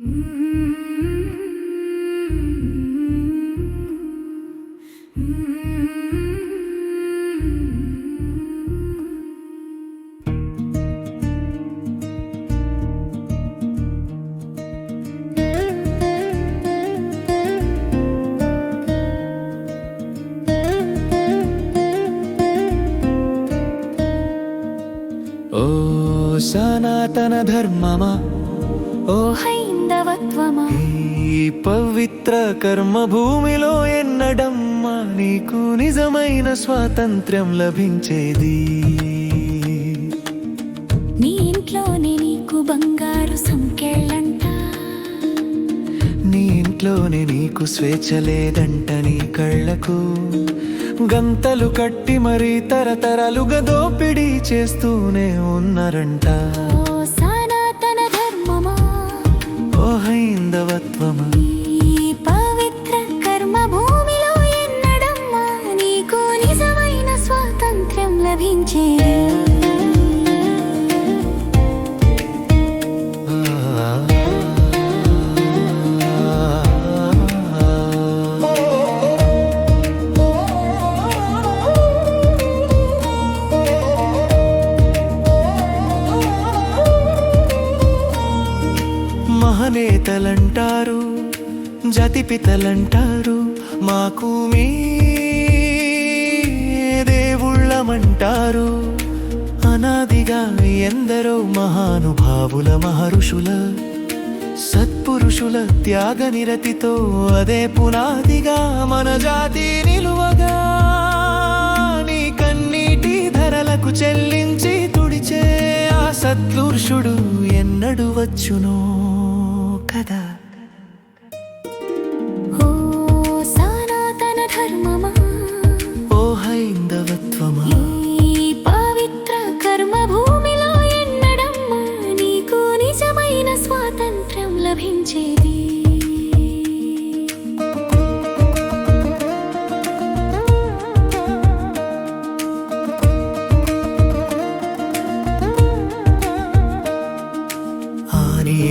ఓ సనాతన ధర్మమా ఓ హైందవత్వమా ఈ పవిత్ర కర్మ భూమిలో ఎన్నడమ్మా నీకు నిజమైన స్వాతంత్ర్యం లభించేది. నీ ఇంట్లోనే నీకు బంగారు సంకెళ్ళంట నీ ఇంట్లోనే నీకు స్వేచ్ఛ లేదంట నీ కళ్ళకు. గంతలు కట్టి మరీ తరతరాలుగా దోపిడీ చేస్తూనే ఉన్నారంట. హైందవత్వమా పవిత్ర కర్మ భూమిలో ఎన్నడమ్మా నీకు నిజమైన స్వాతంత్ర్యం లభించే. నేతలంటారు జతిపితలంటారు మాకు మీ దేవుళ్ళమంటారు. అనాదిగా ఎందరో మహానుభావుల మహర్షుల సత్పురుషుల త్యాగ నిరతితో అదే పునాదిగా మన జాతి నిలువగా నీ కన్నీటి ధరలకు చెల్లించి తుడిచే ఆ సత్పురుషుడు ఎన్నడు వచ్చునో. కదా ఓ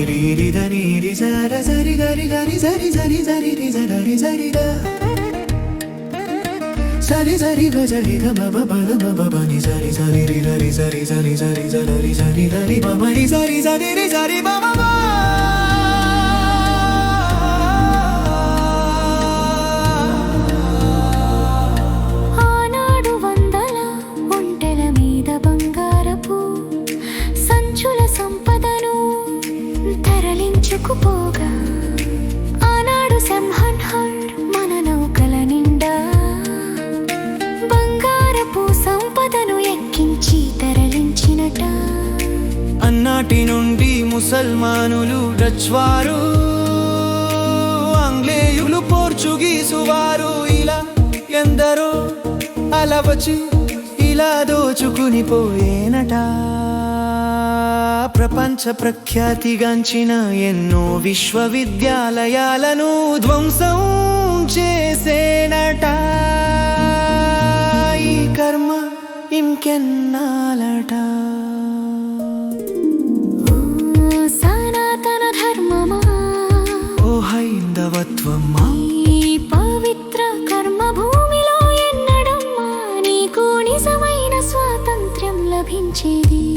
ri ri da ri ri za ra za ri da ri da ri za ri za ri za ri ri za ra ri za ri da sa ri za ri ga za ri ga ma ba ba da ma ba ba ni za ri za ri ri da ri za ri za ri za ri za ra ri za ri da ri ba ma ri za ri za ri ri za ri ba ma ba తరలించుకుపోగా ఆనాడు సంహన్హర్ మన నౌకల నిండా. బంగారపు సంపదను ఎక్కించి తరలించినట. అన్నాటి నుండి ముసల్మానులు Dutch వారు ఆంగ్లేయులు Portuguese వారు ఇలా ఎందరో అలా ఇలా దోచుకుని పోయేనట. ప్రపంచ ప్రఖ్యాతిగాంచిన ఎన్నో విశ్వవిద్యాలయాలను ధ్వంసం చేసేనట ఈ కర్మ ఇంకెన్నాలట? సనాతన ధర్మమా? ఓ హైందవత్వమా? ఈ పవిత్ర కర్మ భూమిలో ఎన్నడమ్మా? నీకు నిజమైన స్వాతంత్ర్యం లభించేది.